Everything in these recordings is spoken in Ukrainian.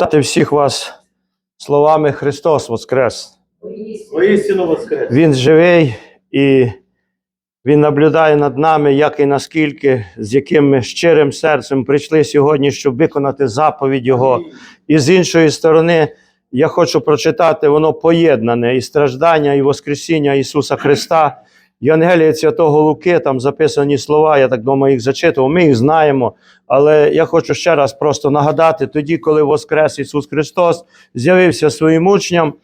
Вітати всіх вас словами Христос Воскрес. Воістину воскрес. Він живий і Він наблюдає над нами, як і наскільки, з яким ми щирим серцем прийшли сьогодні, щоб виконати заповідь Його. І з іншої сторони, я хочу прочитати, воно поєднане і страждання, і Воскресіння Ісуса Христа. Євангелія Святого Луки, там записані слова, я так думаю, їх зачитував, ми їх знаємо. Але я хочу ще раз просто нагадати, тоді, коли Воскрес Ісус Христос з'явився своїм учням,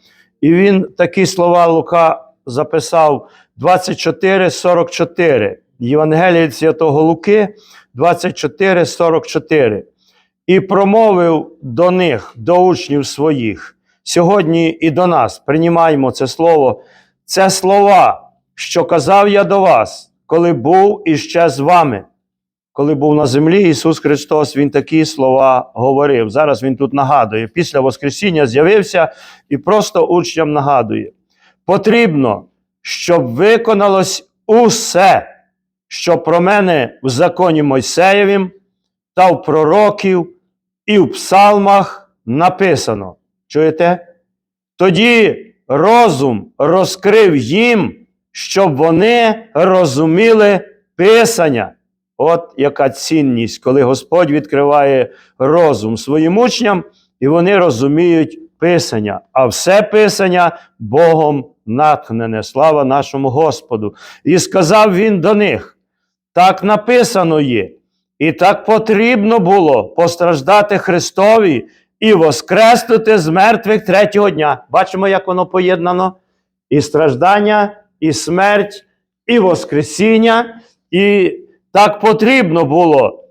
і Він такі слова Лука записав 24,44. Євангелія Святого Луки 24,44. І промовив до них, до учнів своїх. Сьогодні і до нас приймаємо це слово. Це слова, що казав я до вас, коли був іще з вами. Коли був на землі Ісус Христос, Він такі слова говорив. Зараз Він тут нагадує. Після Воскресіння з'явився і просто учням нагадує. Потрібно, щоб виконалось усе, що про мене в законі Мойсеєвім та в пророків і в псалмах написано. Чуєте? Тоді розум розкрив їм, щоб вони розуміли Писання. От яка цінність, коли Господь відкриває розум своїм учням, і вони розуміють Писання. А все Писання Богом натхнене. Слава нашому Господу. І сказав він до них: так написано є, і так потрібно було постраждати Христові і воскреснути з мертвих третього дня. Бачимо, як воно поєднано. І страждання, і смерть, і Воскресіння, і так потрібно було.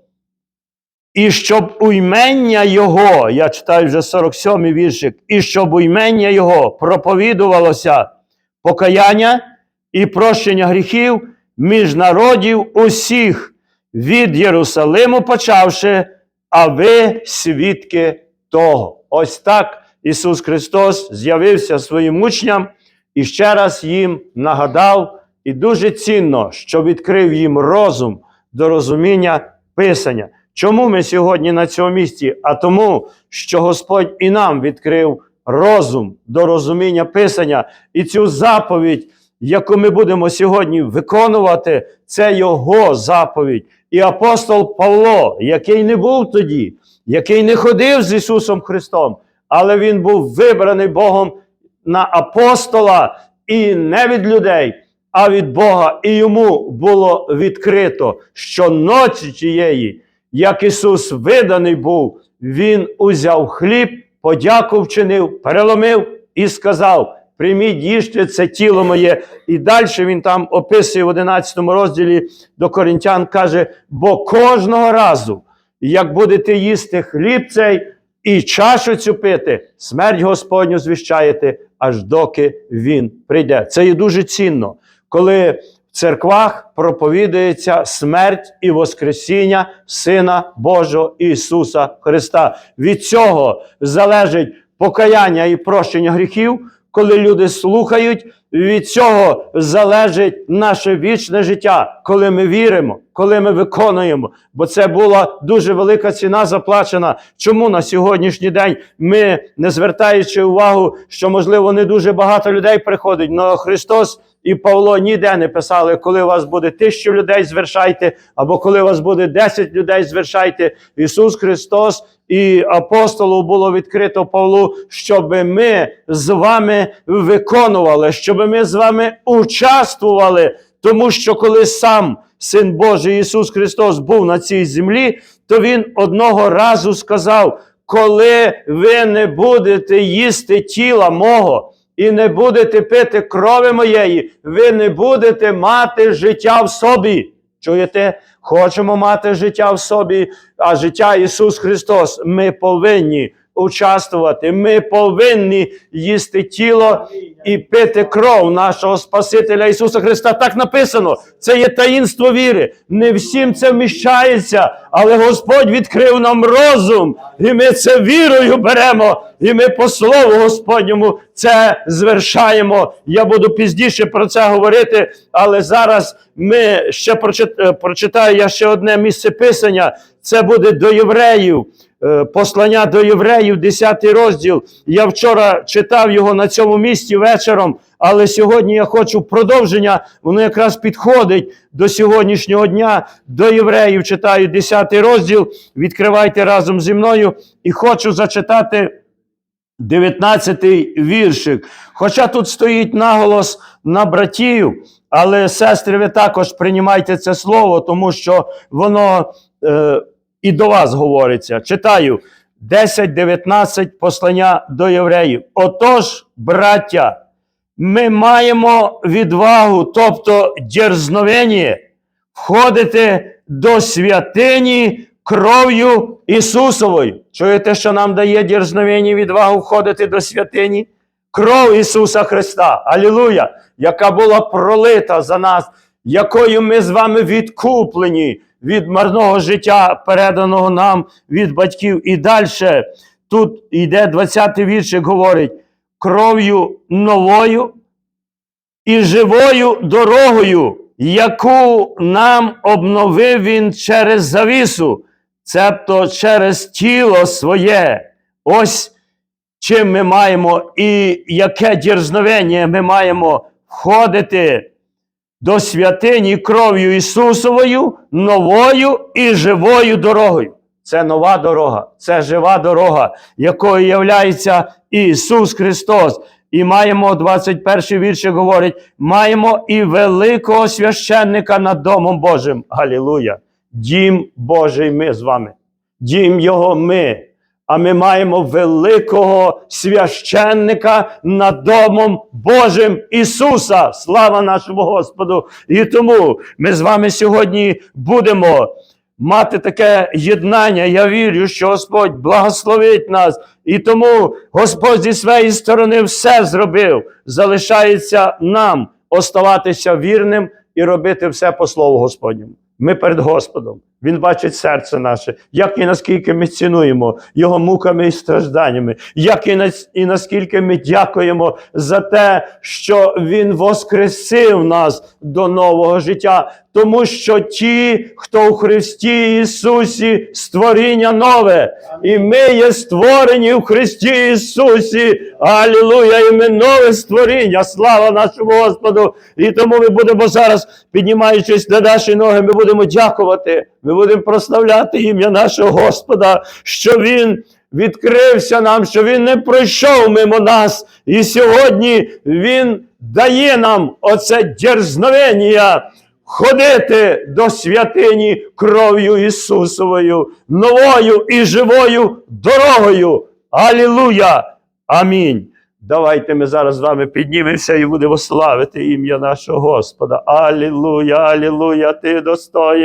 І щоб уймення Його, я читаю вже 47-й віршик, і щоб уймення Його проповідувалося покаяння і прощення гріхів між народів усіх, від Єрусалиму почавши, а ви свідки того. Ось так Ісус Христос з'явився своїм учням і ще раз їм нагадав, і дуже цінно, що відкрив їм розум до розуміння Писання. Чому ми сьогодні на цьому місці? А тому, що Господь і нам відкрив розум до розуміння Писання, і цю заповідь, яку ми будемо сьогодні виконувати, це Його заповідь. І апостол Павло, який не був тоді, який не ходив з Ісусом Христом, але він був вибраний Богом на апостола і не від людей, а від Бога. І йому було відкрито, що ночі тієї, як Ісус виданий був, Він узяв хліб, подяку вчинив, переломив і сказав: Прийміть, їжте це тіло моє. І далі він там описує в 11 розділі до Коринтян, каже: бо кожного разу, як будете їсти хліб цей і чашу цю пити, смерть Господню звіщаєте, аж доки він прийде. Це є дуже цінно, коли в церквах проповідується смерть і Воскресіння Сина Божого Ісуса Христа. Від цього залежить покаяння і прощення гріхів. Коли люди слухають, від цього залежить наше вічне життя, коли ми віримо, коли ми виконуємо. Бо це була дуже велика ціна заплачена. Чому на сьогоднішній день ми, не звертаючи увагу, що можливо не дуже багато людей приходить, але Христос і Павло ніде не писали, коли у вас буде тисячу людей, звершайте, або коли у вас буде десять людей, звершайте. Ісус Христос і апостолу було відкрито Павлу, щоб ми з вами виконували, щоб ми з вами участвували. Тому що коли сам Син Божий Ісус Христос був на цій землі, то Він одного разу сказав: коли ви не будете їсти тіла мого і не будете пити крові моєї, ви не будете мати життя в собі. Чуєте? Хочемо мати життя в собі, а життя Ісус Христос. Ми повинні участвувати. Ми повинні їсти тіло і пити кров нашого Спасителя Ісуса Христа. Так написано. Це є таїнство віри. Не всім це вміщається, але Господь відкрив нам розум, і ми це вірою беремо. І ми по слову Господньому це звершаємо. Я буду пізніше про це говорити, але зараз ми ще е, прочитаю я ще одне місце писання. Це буде до євреїв. Е, послання до євреїв, 10 розділ. Я вчора читав його на цьому місці вечором, але сьогодні я хочу продовження. Воно якраз підходить до сьогоднішнього дня. До євреїв читаю 10 розділ. Відкривайте разом зі мною і хочу зачитати 19-й віршик. Хоча тут стоїть наголос на братів, але сестри, ви також приймайте це слово, тому що воно е, і до вас говориться. Читаю 10-19 послання до євреїв. Отож, браття, ми маємо відвагу, тобто дерзновення, входити до святині кров'ю Ісусовою. Чуєте, що нам дає дерзновення відвагу входити до святині? Кров Ісуса Христа, Алілуя, яка була пролита за нас, якою ми з вами відкуплені від марного життя, переданого нам від батьків. І далі тут йде 20-й віршик, говорить, кров'ю новою і живою дорогою, яку нам обновив він через завісу, цебто через тіло своє. Ось чим ми маємо і яке дерзновення ми маємо входити до святині кров'ю Ісусовою, новою і живою дорогою. Це нова дорога, це жива дорога, якою являється Ісус Христос. І маємо 21 вірші говорить: маємо і великого священника над Домом Божим. Галілуя! Дім Божий ми з вами. Дім Його ми. А ми маємо великого священника над Домом Божим Ісуса. Слава нашому Господу! І тому ми з вами сьогодні будемо мати таке єднання. Я вірю, що Господь благословить нас. І тому Господь зі своєї сторони все зробив. Залишається нам оставатися вірним і робити все по Слову Господньому. Ми перед Господом. Він бачить серце наше, як і наскільки ми цінуємо Його муками і стражданнями, як і, нас, і наскільки ми дякуємо за те, що Він воскресив нас до нового життя. Тому що ті, хто у Христі Ісусі, створіння нове, і ми є створені в Христі Ісусі. Алілуя! І ми нове створіння. Слава нашому Господу! І тому ми будемо зараз, піднімаючись на наші ноги, ми будемо дякувати. Ми будемо прославляти ім'я нашого Господа, що Він відкрився нам, що Він не пройшов мимо нас. І сьогодні Він дає нам оце дерзновення ходити до святині кров'ю Ісусовою, новою і живою дорогою. Алілуя! Амінь. Давайте ми зараз з вами піднімемося і будемо славити ім'я нашого Господа. Алілуя, алілуя, ти достоїн.